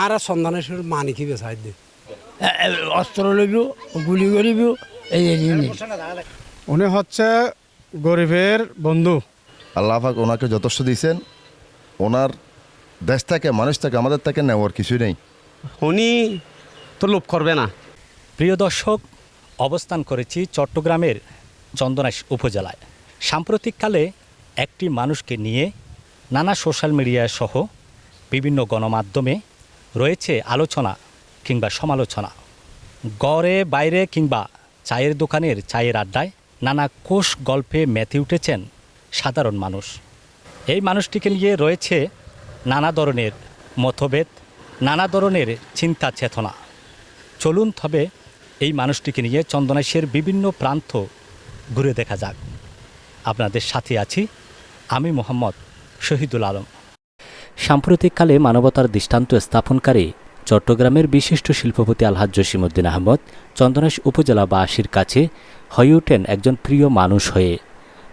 আর সন্ধানের শুরু মানি কি বেসাই দে। অস্ত্র লইব গুলি করিব এই উনি হচ্ছে গরিবের বন্ধু। আল্লাহ পাক ওনাকে যথেষ্ট দিয়েছেন। ওনার দেশ থেকে মানুষ থেকে আমাদের থেকে নেওয়ার কিছুই নেই। উনি তো লোভ করবে না। প্রিয় দর্শক অবস্থান করেছি চট্টগ্রামের চন্দনাইশ উপজেলায়। সাম্প্রতিককালে একটি মানুষকে নিয়ে নানা সোশ্যাল মিডিয়া সহ বিভিন্ন গণমাধ্যমে রয়েছে আলোচনা কিংবা সমালোচনা। গড়ে, বাইরে কিংবা চায়ের দোকানের চায়ের আড্ডায় নানা কোষ গল্পে মেতে উঠেছেন সাধারণ মানুষ। এই মানুষটিকে নিয়ে রয়েছে নানা ধরনের মতভেদ, নানা ধরনের চিন্তা চেতনা। চলুন তবে এই মানুষটিকে নিয়ে চন্দনাইশের বিভিন্ন প্রান্ত ঘুরে দেখা যাক। আপনাদের সাথে আছি আমি মোহাম্মদ শহীদুল আলম। সাম্প্রতিককালে মানবতার দৃষ্টান্ত স্থাপনকারী চট্টগ্রামের বিশিষ্ট শিল্পপতি আলহাজ জসিমউদ্দিন আহমদ চন্দনাইশ উপজেলাবাসীর কাছে হয়ে ওঠেন একজন প্রিয় মানুষ হয়ে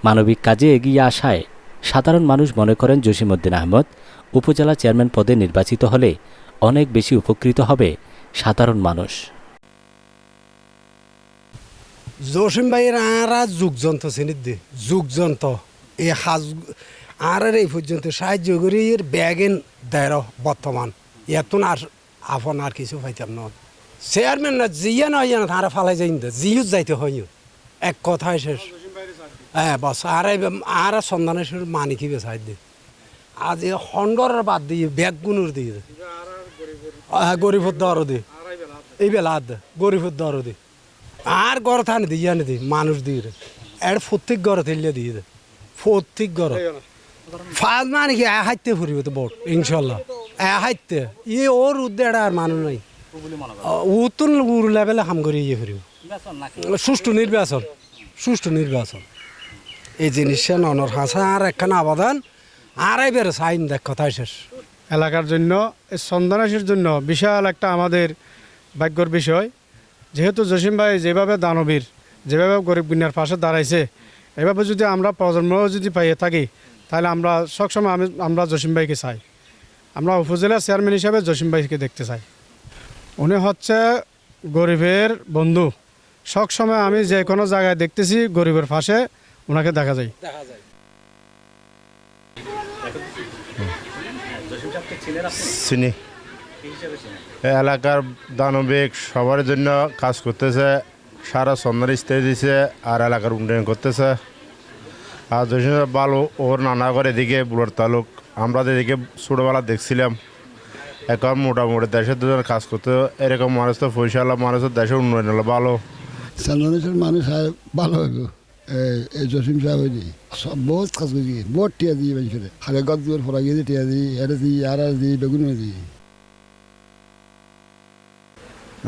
মানবিক কাজে এগিয়ে আসায় সাধারণ মানুষ মনে করেন জসিমউদ্দিন আহমদ উপজেলা চেয়ারম্যান পদে নির্বাচিত হলে অনেক বেশি উপকৃত হবে সাধারণ মানুষ। জসিম ভাইয়ের আরা যুগযন্ত্র শ্রেণির দে যুগযন্ত্র এই সাজ আর আর এই পর্যন্ত সাহায্য করি, এর ব্যাগেন দেয় বর্তমান। এত আর আপন আর কিছু পাইতাম না। চেয়ারম্যান না, জিয়া নয় না তারা ফালাই যাই না। জিও যাইতে হয় এক কথায় শেষ। হ্যাঁ বস, আর আর সন্ধানের মানি কি বেসাই দে। আজ এ হন্ডরের বাদ দিয়ে, ব্যাগ গুনুর দিয়ে হ্যাঁ গরিবর দর দে। এই বেলা আদ গরিবর দর দে। আর ঘর থানে দিয়ে আনে দি, মানুষ দিয়ে এর প্রত্যেক ঘর থেলিয়ে দিয়ে দে। প্রত্যেক ঘর ফাজ মানে কি? হাইতে ফুরিব তো বট ইনশাল্লাহ হাইতে ই ওর উদ্দেড় আর মানুষ নাই। উত্তর উর লেভেলে হাম করে ইয়ে ফুরিব। সুষ্ঠু নির্বাচন সুষ্ঠু নির্বাচন। এই জিনিসটা ননর হাসা আর একখানা আবাদান, আর এবার সাইন দেখ, কথাই শেষ। এলাকার জন্য, এই সন্ধানাসীর জন্য বিশাল একটা আমাদের ভাগ্যর বিষয়। যেহেতু জসিম ভাই যেভাবে দানবীর, যেভাবে গরিব গুনিয়ার পাশে দাঁড়াইছে, এভাবে যদি আমরা প্রজন্ম যদি পাইয়ে থাকি তাহলে আমরা সবসময় আমি আমরা জসিম ভাইকে চাই। আমরা উপজেলা চেয়ারম্যান হিসাবে জসিম ভাইকে দেখতে চাই। উনি হচ্ছে গরিবের বন্ধু। সবসময় আমি যে কোনো জায়গায় দেখতেছি গরিবের পাশে ওনাকে দেখা যায়। চিনি। এই এলাকার দানবিক সবার জন্য কাজ করতেছে সারা সন্ধ্যার স্থায়ী দিছে আর এলাকার উন্নয়ন করতেছে। আর যদি ভালো ওর নানা করে এদিকে বুড়োর তালুক। আমরা তো এদিকে ছোটোবেলা দেখছিলাম এখন মোটামুটি দেশের দুজন কাজ করতে এরকম মানুষ তো পয়সা হলো মানুষের দেশের উন্নয়ন হলো ভালো চন্দনেশ্বর মানুষ ভালো হইব এই- জসিম সাহেব হইলি সব বহুত কাজ করছি বহুত টিয়া দিই মানুষের। খালে গছ দুয়ার ফরা গিয়ে টিয়া দিই এটা দিই আর আর দিই বেগুন দিই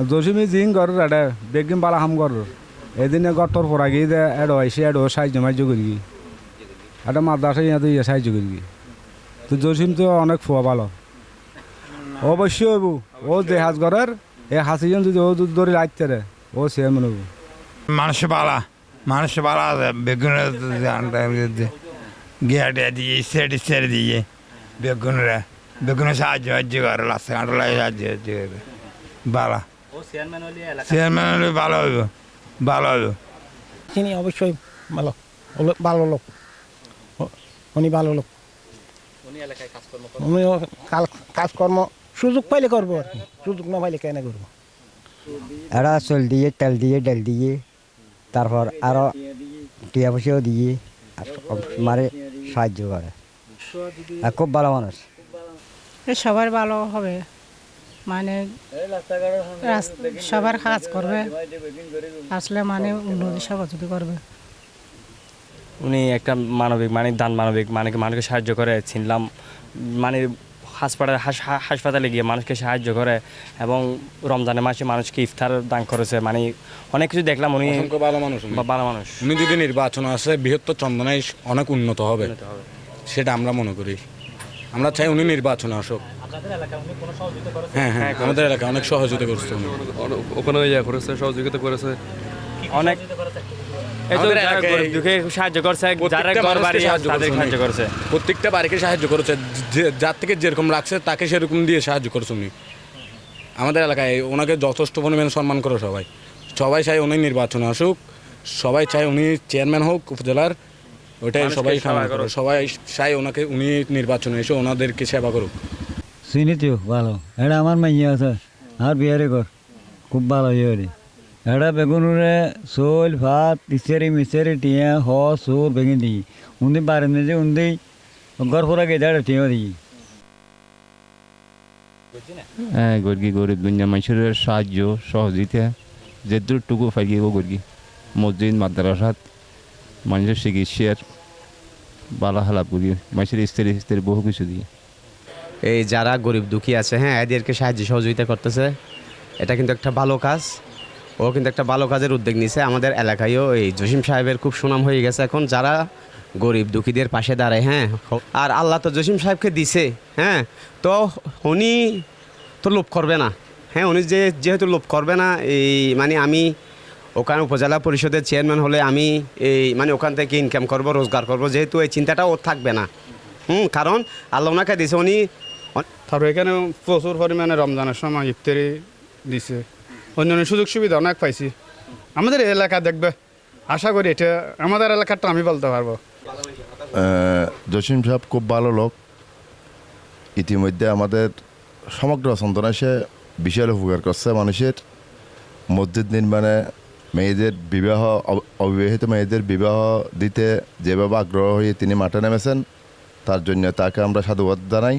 জসিমি জিং গর এডে বেগিম বালা হাম গর এদিনে গটর পরা গিয়ে দে এডো আইসে এডো সাহায্য মার্য করি। এটা মাদ্রাসা ইয়াতে ইয়ে সাহায্য করবি তো জসিম তো অনেক ফুয়া ভালো। অবশ্যই হইব। ও যে হাজ ঘরের এ হাসিজন যদি ও যদি ধরে লাগতে রে ও সে মনে হইব। মানুষ বালা মানুষ বালা বেগুন গিয়াটে দিয়ে সেট সেট দিয়ে বেগুনরা বেগুন সাহায্য সাহায্য করে লাস্ট কাঁটলাই সাহায্য সাহায্য করে। বালা। চেয়ারম্যান হলে ভালো হইব ভালো হইব। তিনি অবশ্যই ভালো ভালো লোক। উনি ভালো লোক। উনি কাল- কাজকর্ম সুযোগ পাইলে করব আর কি। সুযোগ না পাইলে কেন করব? এরা চল দিয়ে তেল দিয়ে ডাল দিয়ে তারপর আরও টিয়া পয়সাও দিয়ে আর মারে সাহায্য করে। আর খুব ভালো মানুষ। সবার ভালো হবে। মানে সবার কাজ করবে। আসলে মানে উন্নতি সহযোগী করবে। উনি একটা মানবিক মানে দান মানবিক মানে মানুষকে সাহায্য করে ছিনলাম। মানে হাসপাতালে হাস- হাসপাতালে গিয়ে মানুষকে সাহায্য করে এবং রমজানের মাসে মানুষকে ইফতার দান করেছে। মানে অনেক কিছু দেখলাম উনি ভালো মানুষ বা- ভালো মানুষ। উনি যদি নির্বাচন আসে বৃহত্তর চন্দনাই অনেক উন্নত হবে। সেটা আমরা মনে করি। আমরা চাই উনি নির্বাচন আসুক। হ্যাঁ হ্যাঁ আমাদের এলাকায় অনেক সহযোগিতা করছে ওখানে ইয়ে করেছে সহযোগিতা করেছে। অনেক সাহায্য করছে যারা প্রত্যেকটা ঘর বাড়ি সাহায্য তাদের করছে সাহায্য করছে। প্রত্যেকটা বাড়িকে সাহায্য করেছে যে- যার থেকে যেরকম লাগছে তাকে সেরকম দিয়ে সাহায্য করছে উনি। আমাদের এলাকায় ওনাকে যথেষ্ট পরিমাণে সম্মান করে সবাই। সবাই চায় উনি নির্বাচনে আসুক সবাই চায় উনি চেয়ারম্যান হোক উপজেলার ওইটাই মানুষকে সবাই সবাই চায় ওনাকে উনি নির্বাচনে এসে ওনাদেরকে সেবা করুক। চিনি তো ভালো। এটা আমার মাইয়া আছে আর বিহারে কর। খুব ভালো ইয়ে এটা বেগুনুরে চোল ভাত ইসেরি মিসেরি টিয়া হ সোর বেগুন দিই উন্দি বারেন যে উন্দি ঘর ফোরা গেদা টিয়া দিই হ্যাঁ গর্গি গরিব দুনিয়া মানুষের সাহায্য সহযোগিতা যেটুকু ফাইব গর্গি মসজিদ মাদ্রাসাত মানুষের চিকিৎসার ভালো হালাপ করি মানুষের স্ত্রী স্ত্রী বহু কিছু দিয়ে এই যারা গরিব দুঃখী আছে হ্যাঁ এদেরকে সাহায্য সহযোগিতা করতেছে এটা কিন্তু একটা ভালো কাজ ও কিন্তু একটা ভালো কাজের উদ্যোগ নিছে আমাদের এলাকায়ও এই জসিম সাহেবের খুব সুনাম হয়ে গেছে এখন। যারা গরিব দুঃখীদের পাশে দাঁড়ায় হ্যাঁ। আর আল্লাহ তো জসিম সাহেবকে দিছে হ্যাঁ। তো উনি তো লোভ করবে না হ্যাঁ। উনি যে যেহেতু লোভ করবে না, এই মানে আমি ওখানে উপজেলা পরিষদের চেয়ারম্যান হলে আমি এই মানে ওখান থেকে ইনকাম করব, রোজগার করব। যেহেতু এই চিন্তাটা ওর থাকবে না। হুম, কারণ আল্লাহ ওনাকে দিছে, উনি তারপর এখানে প্রচুর পরিমাণে রমজানের সময় ইফতারি দিছে। অন্যান্য সুযোগ সুবিধা অনেক পাইছি। আমাদের এলাকা দেখবে, আশা করি এটা, আমাদের এলাকাটা আমি বলতে পারব। জসিম সাহেব খুব ভালো লোক। ইতিমধ্যে আমাদের সমগ্র চন্দনাশে বিশাল উপকার করছে মানুষের। মসজিদ নির্মাণে মেয়েদের বিবাহ অবিবাহিত মেয়েদের বিবাহ দিতে যেভাবে আগ্রহ হয়ে তিনি মাঠে নেমেছেন, তার জন্য তাকে আমরা সাধুবাদ জানাই।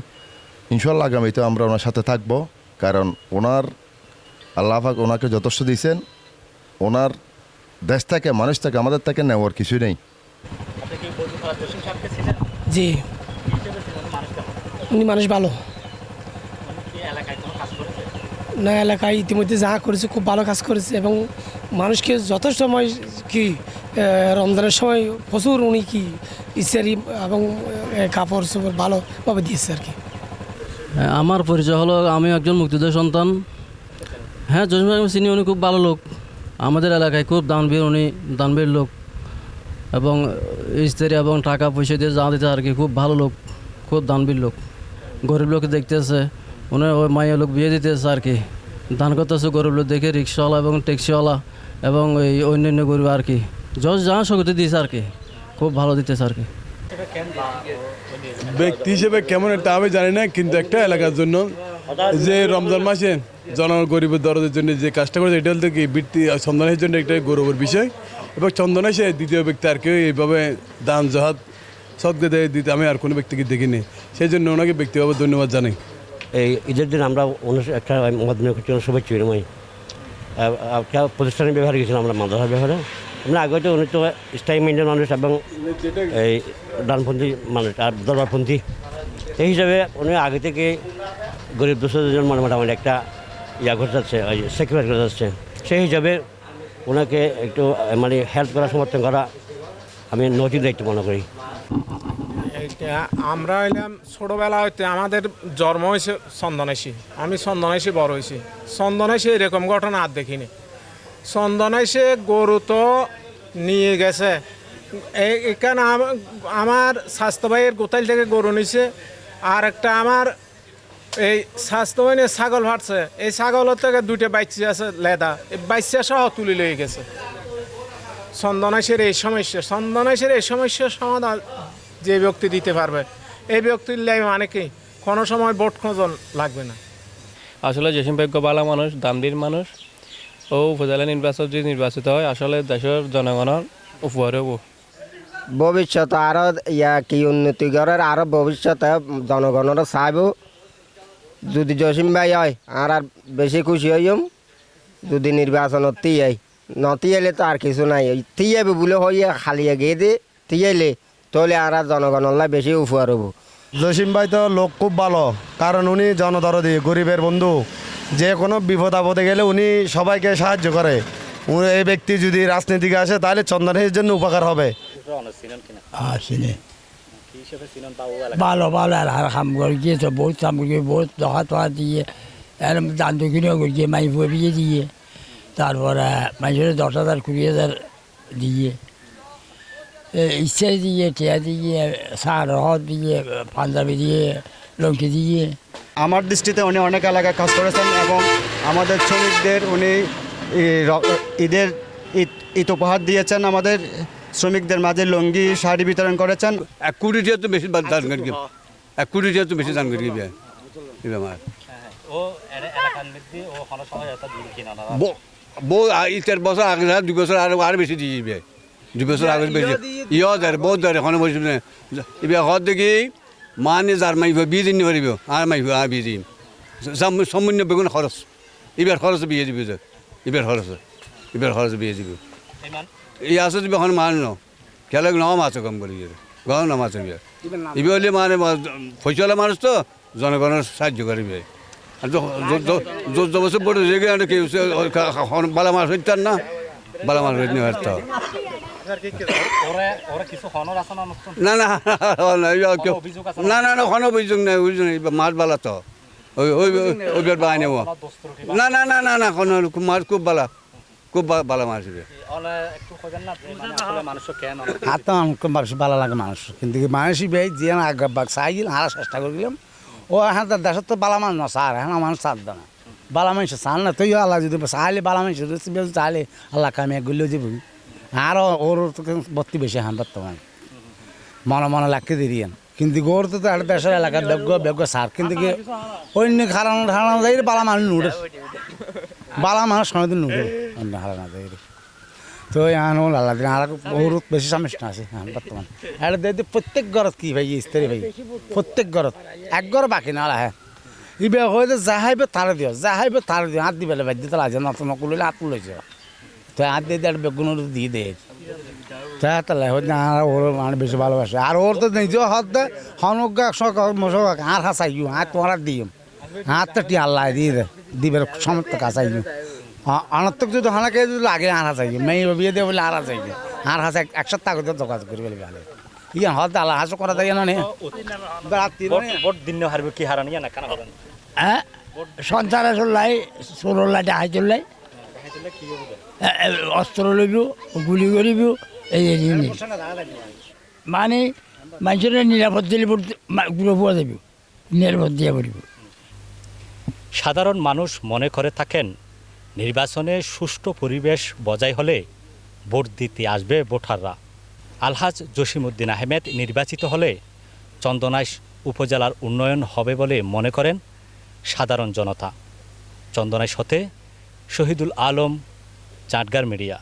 ইনশাল্লাহ আগামীতে আমরা ওনার সাথে থাকব, কারণ ওনার আল্লাহ পাক ওনাকে যথেষ্ট দিয়েছেন। ওনার দেশ থেকে মানুষ থেকে আমাদের থেকে নেওয়ার কিছু নেই। জি। উনি মানুষ ভালো। না এলাকায় ইতিমধ্যে যা করেছে খুব ভালো কাজ করেছে এবং মানুষকে যথেষ্ট সময় কি রমজানের সময় প্রচুর উনি কি ইত্যাদি এবং কাপড় চোপড় ভালোভাবে দিয়েছে আর কি। হ্যাঁ, আমার পরিচয় হলো আমি একজন মুক্তিযোদ্ধা সন্তান। হ্যাঁ জসিম চিনি উনি খুব ভালো লোক। আমাদের এলাকায় খুব দানবীর, উনি দানবীর লোক। এবং স্ত্রী এবং টাকা পয়সা দিয়ে যা দিতে আর কি, খুব ভালো লোক, খুব দানবীর লোক। গরিব লোক দেখতেছে ওনার ওই মাইয়া লোক বিয়ে দিতেছে আর কি। দান করতেছে গরিব লোক দেখে, রিক্সাওয়ালা এবং ট্যাক্সিওয়ালা এবং এই অন্যান্য গরিব আর কি। যশ যা সকতে দিয়েছে আর কি, খুব ভালো দিতেছে আর কি। ব্যক্তি হিসেবে কেমন একটা আমি জানি না, কিন্তু একটা এলাকার জন্য যে রমজান মাসে জন গরিবের দরদের জন্য যে কাজটা করেছে, এটা হলো কি, বৃত্তি চন্দনের জন্য একটা গৌরবের বিষয়। এবং চন্দনে সে দ্বিতীয় ব্যক্তি আর কেউ এইভাবে দান জহাত সদকে দেয় দিতে আমি আর কোনো ব্যক্তিকে দেখিনি। সেই জন্য ওনাকে ব্যক্তিভাবে ধন্যবাদ জানাই। এই ঈদের দিন আমরা একটা করছি শুভেচ্ছা বিনিময়। একটা প্রতিষ্ঠানের ব্যবহারে গেছিলাম আমরা, মাদ্রাসার ব্যবহারে। আমরা আগে তো উনি তো স্থায়ী মেন্টেন মানুষ এবং এই ডানপন্থী মানুষ, আর দরবারপন্থী। এই হিসাবে উনি আগে থেকে গরিব জন্য মানে মোটামুটি একটা ইয়া যাচ্ছে, ওই স্যাক্রিফাইস করে যাচ্ছে। সেই হিসাবে ওনাকে একটু মানে হেল্প করা সমর্থন করা আমি নৈতিক দায়িত্ব মনে করি। আমরা হইলাম ছোটোবেলা হইতে আমাদের জন্ম হয়েছে চন্দনাইশি আমি চন্দনাইশি বড় হয়েছি চন্দনাইশি এরকম ঘটনা আর দেখিনি। চন্দনাইশে গরু তো নিয়ে গেছে। এখানে আম- আমার স্বাস্থ্য ভাইয়ের গোতাইল থেকে গরু নিছে। আর একটা আমার এই স্বাস্থ্য ভাই ছাগল ফাটছে। এই ছাগলের থেকে দুইটা বাইচি আছে লেদা। এই বাইচা সহ তুলে লয়ে গেছে। চন্দনাইশের এই সমস্যা চন্দনাইশের এই সমস্যার সমাধান যে ব্যক্তি দিতে পারবে এই ব্যক্তির লাই মানে কি? কোনো সময় ভোট খোঁজন লাগবে না। আসলে জসিম ভাগ্য বালা মানুষ দামদির মানুষ ও উপজেলা নির্বাচন যদি নির্বাচিত হয় আসলে দেশের জনগণের উপহার হব। ভবিষ্যতে আরও ইয়া কি উন্নতি করার আরও ভবিষ্যতে জনগণের চাইব। যদি জসিম ভাই হয় আর আর বেশি খুশি হইম যদি নির্বাচনত তিয়াই নতিয়াইলে তো আর কিছু নাই। তিয়াইবে বলে হইয়া খালিয়া গিয়ে দে তিয়াইলে তাহলে আর আর জনগণের বেশি উপহার হব। জসিম ভাই তো লোক খুব ভালো কারণ উনি জনদরদি গরিবের বন্ধু। যে কোনো বিপদ আপদে গেলে উনি সবাইকে সাহায্য করে। উনি এই ব্যক্তি যদি রাজনীতিকে আসে তাহলে চন্দনের জন্য উপকার হবে। চিনি ভালো ভালো, আর গিয়েছে বহুত বহুত দহা দিয়ে দান করিয়ে মাই দিয়ে, তারপরে মানুষের দশ হাজার, কুড়ি হাজার দিয়ে ইচ্ছে দিয়ে টিয়া দিয়ে, সার, হদ দিয়ে, পাঞ্জাবি দিয়ে, লঙ্কি দিয়ে। আমার দৃষ্টিতে উনি অনেক এলাকায় কাজ করেছেন এবং আমাদের শ্রমিকদের উনি ঈদের ঈদ ঈদ উপহার দিয়েছেন আমাদের শ্রমিকদের মাঝে লুঙ্গি শাড়ি বিতরণ করেছেন। এক কোটি টাকা তো বেশি দান করি এক কোটি টাকা তো বেশি দান করি আমার ও এলাকার মধ্যে ও কোনো সময় একটা দিন কিনা না বউ ঈদের বছর আগে না দুই বছর আর আর বেশি দিয়ে দিবে। দুই বছর আগে বেশি। ইয় দেয় বহুত দেয় এখন বসে এবার হর দেখি মানে যার মাইব বিয়ে দিন পারিব আর মাইব আর বিয়ে দিন। সম্পূর্ণ বেগুন খরচ এবার খরচ বিয়ে দিবি এবার খরচ এবার খরচ বিয়ে দিবি। দিবি এখন মান ন খেলে নাও মাছ কম করি গাও না মাছ এবার হলে মানে ফসলা মানুষ তো জনগণের সাহায্য করবে আর যত বছর পরে রেগে আনে কেউ বালা মাছ হইতার না বালা মাছ হইতে পারত না না না না, ইয়া না না না অভিযোগ নাই অভিযোগ নেই মাছ বালা তো ওই ওই ওই না না না না না কোনো মাছ খুব বালা খুব বা- খোঁজেন না মানে মানুষ হাত তো আমাকে মানুষ ভালো লাগে মানুষ। কিন্তু মানুষই বেই যে আগে বাগ চাই গেলাম হারা চেষ্টা করলাম ও হ্যাঁ তার দেশের তো বালা মানুষ না সার হ্যাঁ মানুষ সার দেয় না বালা মানুষ চান না তুই আল্লাহ যদি চাইলে বালা মানুষ চাইলে আল্লাহ কামে গুলিও দিব। আর ওর তো বত্তি বেশি হ্যাঁ বর্তমান। মনে মনে লাগতে দিরিয়েন কিন্তু গোর তো একটা দেশের এলাকার বেগ্য বেগ্য সার কিন্তু কি অন্য খারানো ধারণা যাই বালা মানুষ নুড়ে বালা মানুষ কোনোদিন নুড়ে অন্য হারানো যাই তো এখন আল্লাহ দিন আর ওর বেশি সমস্যা আছে হ্যাঁ বর্তমান। আর দেখি প্রত্যেক ঘরত কি ভাই স্ত্রী ভাই? প্রত্যেক ঘরত। এক ঘর বাকি না হ্যাঁ। ইবে হয়তো যাহাইবে তারে দিও যাহাইবে তারে দিও। হাত দিবে বাদ্য তো লাগে নত নকুলিলে হাত তুলেছে তো হাত দিয়ে দিয়ে বেগুন দিয়ে দেয় তা তাহলে হয়তো আর ওর মানে বেশি ভালোবাসে। আর ওর তো নিজেও হাত দেয় হনুক মশক আর হাসাইও হাত তোমার দিও। হাত তো টি আল্লাহ দিয়ে দে। দিবের সমর্থ কাছাইও অনর্থক যদি হানাকে যদি লাগে আর হাসাই মেয়ে বিয়ে দিয়ে বলে আর হাসাই আর হাসা এক সপ্তাহ করে যোগাযোগ করি বলে ভালো। ইয়ে হতে আল্লাহ হাসো করা যায় না ভোট দিন হারবে কি হারানি না কেন হারানি হ্যাঁ? সঞ্চারে চললাই চোরলাই ডাহাই চললাই। অস্ত্র লইব গুলি করিব এই মানে মানুষের নিরাপদ দিলে গুলো পোৱা যাব নিরাপদ দিয়া পড়ব সাধারণ মানুষ মনে করে থাকেন, নির্বাচনে সুষ্ঠু পরিবেশ বজায় হলে ভোট দিতে আসবে ভোটাররা। আলহাজ জসিমউদ্দিন আহমেদ নির্বাচিত হলে চন্দনাইশ উপজেলার উন্নয়ন হবে বলে মনে করেন সাধারণ জনতা। চন্দনাইশ হতে শহীদুল আলম, চাটগার মিডিয়া।